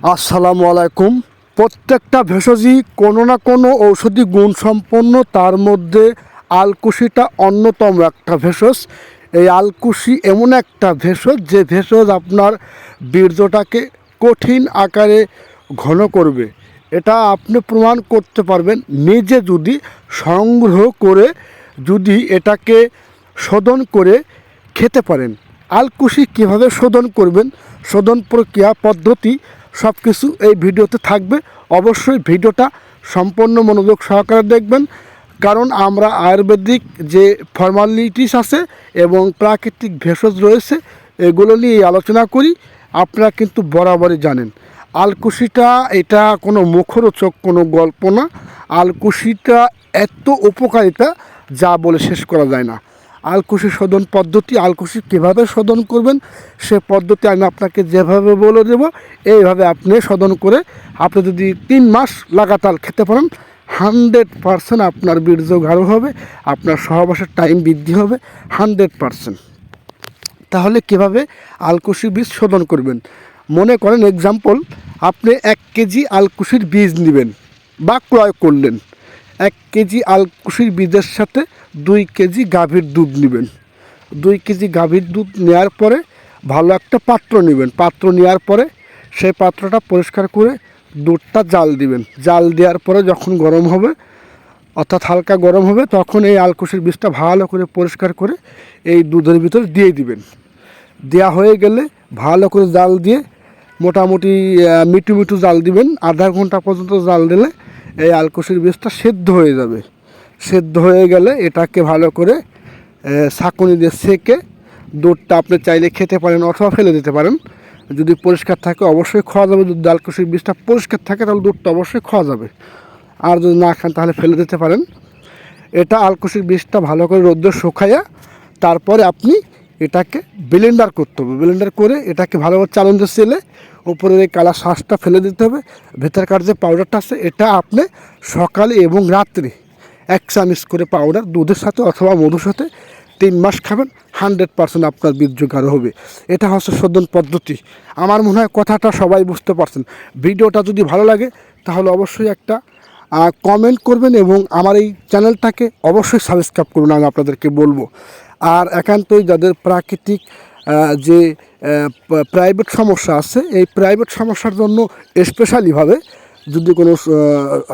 আসসালামু আলাইকুম। প্রত্যেকটা ভেষজই কোনো না কোনো ঔষধি গুণ সম্পন্ন, তার মধ্যে আলকুশিটা অন্যতম একটা ভেষজ। এই আলকুশি এমন একটা ভেষজ, যে ভেষজ আপনার বীর্যটাকে কঠিন আকারে ঘন করবে। এটা আপনি প্রমাণ করতে পারবেন। নিজে যদি সংগ্রহ করে যদি এটাকে শোধন করে খেতে পারেন। আলকুশি কীভাবে শোধন করবেন? শোধন প্রক্রিয়া পদ্ধতি সব কিছু এই ভিডিওতে থাকবে। অবশ্যই ভিডিওটা সম্পূর্ণ মনোযোগ সহকারে দেখবেন। কারণ আমরা আয়ুর্বেদিক যে ফর্মালিটিস আছে এবং প্রাকৃতিক ভেষজ রয়েছে, এগুলো নিয়ে আলোচনা করি। আপনারা কিন্তু বরাবরই জানেন। আলকুশিটা, এটা কোনো মুখরোচক কোনো গল্প না। আলকুশিটা এত উপকারিতা, যা বলে শেষ করা যায় না। আলকুশি শোধন পদ্ধতি, আলকুশি কীভাবে শোধন করবেন, সে পদ্ধতি আমি আপনাকে যেভাবে বলে দেবো, এইভাবে আপনি শোধন করে আপনি যদি তিন মাস লাগাতার খেতে পারেন, হানড্রেড পারসেন্ট আপনার বীর্য গাঢ় হবে, আপনার সহবাসের টাইম বৃদ্ধি হবে, হানড্রেড পারসেন্ট। তাহলে কীভাবে আলকুশি বীজ শোধন করবেন? মনে করেন এক্সাম্পল আপনি এক কেজি আলকুশির বীজ নেবেন বা ক্রয় করলেন। এক কেজি আলকুশির বীজের সাথে দুই কেজি গাভীর দুধ নেবেন। দুই কেজি গাভীর দুধ নেওয়ার পরে ভালো একটা পাত্র নেবেন। পাত্র নেওয়ার পরে সেই পাত্রটা পরিষ্কার করে দুধটা জাল দিবেন। জাল দেওয়ার পরে যখন গরম হবে, অর্থাৎ হালকা গরম হবে, তখন এই আলকুশির বীজটা ভালো করে পরিষ্কার করে এই দুধের ভিতর দিয়ে দিবেন। দেওয়া হয়ে গেলে ভালো করে জাল দিয়ে মোটামুটি মিটু মিটু জাল দিবেন। আধা ঘণ্টা পর্যন্ত জাল দিলে এই আলকুশির বীজটা সেদ্ধ হয়ে যাবে। সেদ্ধ হয়ে গেলে এটাকে ভালো করে ছাঁকুনি দিয়ে সেকে দুধটা আপনি চাইলে খেতে পারেন অথবা ফেলে দিতে পারেন। যদি পরিষ্কার থাকে অবশ্যই খাওয়া যাবে। যদি আলকুশির বীজটা পরিষ্কার থাকে তাহলে দুধটা অবশ্যই খাওয়া যাবে। আর যদি না খান তাহলে ফেলে দিতে পারেন। এটা আলকুশির বীজটা ভালো করে রোদ্র শুকাইয়া তারপরে আপনি এটাকে ব্লেন্ডার করতে হবে। ব্লেন্ডার করে এটাকে ভালোভাবে চালন দিয়ে সেলে উপরের এই কালা শ্বাসটা ফেলে দিতে হবে। ভেতরকার যে পাউডারটা আছে, এটা আপনি সকালে এবং রাত্রে এক চামচ করে পাউডার দুধের সাথে অথবা মধুর সাথে তিন মাস খাবেন হান্ড্রেড পার্সেন্ট আপনার বীর্য গাঢ় হবে। এটা হচ্ছে শোধন পদ্ধতি। আমার মনে হয় কথাটা সবাই বুঝতে পারছেন। ভিডিওটা যদি ভালো লাগে, তাহলে অবশ্যই একটা কমেন্ট করবেন এবং আমার এই চ্যানেলটাকে অবশ্যই সাবস্ক্রাইব করুন, আমি আপনাদেরকে বলব। আর একান্তই যাদের প্রাকৃতিক যে প্রাইভেট সমস্যা আছে, এই প্রাইভেট সমস্যার জন্য স্পেশালিভাবে যদি কোনো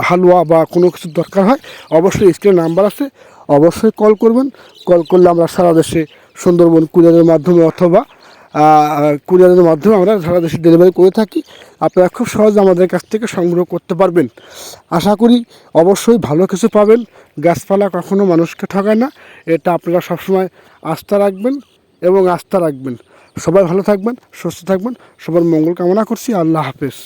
হালুয়া বা কোনো কিছু দরকার হয়, অবশ্যই স্ক্রিনে নাম্বার আছে, অবশ্যই কল করবেন। কল করলে আমরা সারা দেশে সুন্দরবন কুরিয়ারের মাধ্যমে অথবা কুরিয়ারের মাধ্যমে আমরা সারা দেশে ডেলিভারি করে থাকি। আপনারা খুব সহজে আমাদের কাছ থেকে সংগ্রহ করতে পারবেন। আশা করি অবশ্যই ভালো কিছু পাবেন। গাছপালা কখনো মানুষকে ঠকায় না। এটা আপনারা সবসময় আস্থা রাখবেন। এবং আস্থা রাখবেন। সবাই ভালো থাকবেন সুস্থ থাকবেন। সবার মঙ্গল কামনা করছি। আল্লাহ হাফেজ।